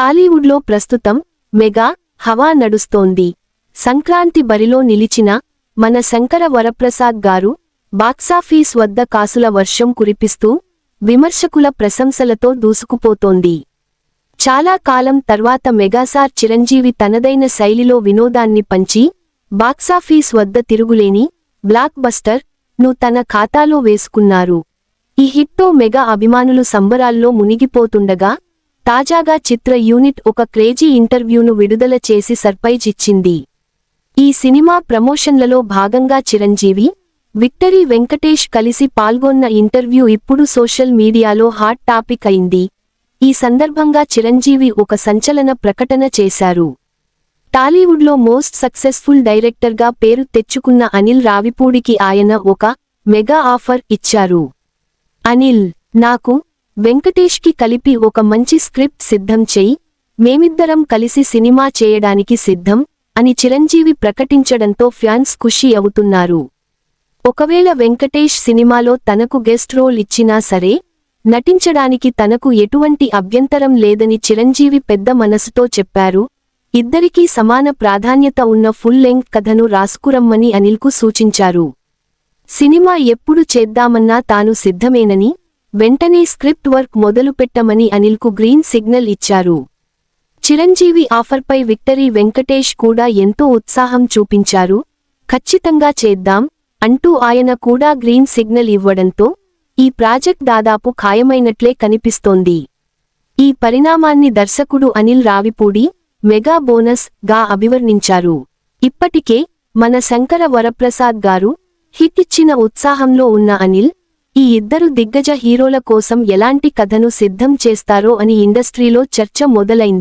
టాలీవుడ్లో ప్రస్తుతం మెగా హవా నడుస్తోంది. సంక్రాంతి బరిలో నిలిచిన మన శంకర వరప్రసాద్ గారు బాక్సాఫీస్ వద్ద కాసుల వర్షం కురిపిస్తూ విమర్శకుల ప్రశంసలతో దూసుకుపోతోంది. చాలా కాలం తర్వాత మెగాసార్ చిరంజీవి తనదైన శైలిలో వినోదాన్ని పంచి బాక్సాఫీస్ వద్ద తిరుగులేని బ్లాక్ బస్టర్ను తన ఖాతాలో వేసుకున్నారు. ఈ హిట్తో మెగా అభిమానులు సంబరాల్లో మునిగిపోతుండగా తాజాగా చిత్ర యూనిట్ ఒక క్రేజీ ఇంటర్వ్యూను విడుదల చేసి సర్ప్రైజ్ ఇచ్చింది. ఈ సినిమా ప్రమోషన్లలో భాగంగా చిరంజీవి విక్టరీ వెంకటేష్ కలిసి పాల్గొన్న ఇంటర్వ్యూ ఇప్పుడు సోషల్ మీడియాలో హాట్ టాపిక్ అయింది. ఈ సందర్భంగా చిరంజీవి ఒక సంచలన ప్రకటన చేశారు. టాలీవుడ్లో మోస్ట్ సక్సెస్ఫుల్ డైరెక్టర్గా పేరు తెచ్చుకున్న అనిల్ రావిపూడికి ఆయన ఒక మెగా ఆఫర్ ఇచ్చారు. అనిల్ నాకు వెంకటేష్కి కలిపి ఒక మంచి స్క్రిప్ట్ సిద్ధం చెయ్యి మేమిద్దరం కలిసి సినిమా చేయడానికి సిద్ధం అని చిరంజీవి ప్రకటించడంతో ఫ్యాన్స్ ఖుషి అవుతున్నారు. ఒకవేళ వెంకటేష్ సినిమాలో తనకు గెస్ట్ రోల్ ఇచ్చినా సరే నటించడానికి తనకు ఎటువంటి అభ్యంతరం లేదని చిరంజీవి పెద్ద మనసుతో చెప్పారు. ఇద్దరికీ సమాన ప్రాధాన్యత ఉన్న ఫుల్ లెంగ్త్ కథను రాసుకురమ్మని అనిల్కు సూచించారు. సినిమా ఎప్పుడు చేద్దామన్నా తాను సిద్ధమేనని వెంటనే స్క్రిప్ట్ వర్క్ మొదలుపెట్టమని అనిల్కు గ్రీన్ సిగ్నల్ ఇచ్చారు. చిరంజీవి ఆఫర్పై విక్టరీ వెంకటేష్ కూడా ఎంతో ఉత్సాహం చూపించారు. ఖచ్చితంగా చేద్దాం అంటూ ఆయన కూడా గ్రీన్ సిగ్నల్ ఇవ్వడంతో ఈ ప్రాజెక్ట్ దాదాపు ఖాయమైనట్లే కనిపిస్తోంది. ఈ పరిణామాన్ని దర్శకుడు అనిల్ రావిపూడి మెగా బోనస్గా అభివర్ణించారు. ఇప్పటికే మన శంకర వరప్రసాద్ గారు హిట్ ఇచ్చిన ఉత్సాహంలో ఉన్న అనిల్ ఈ ఇద్దరు దిగ్గజ హీరోల కోసం ఎలాంటి కథను సిద్ధం చేస్తారో అని ఇండస్ట్రీలో చర్చ మొదలైంది.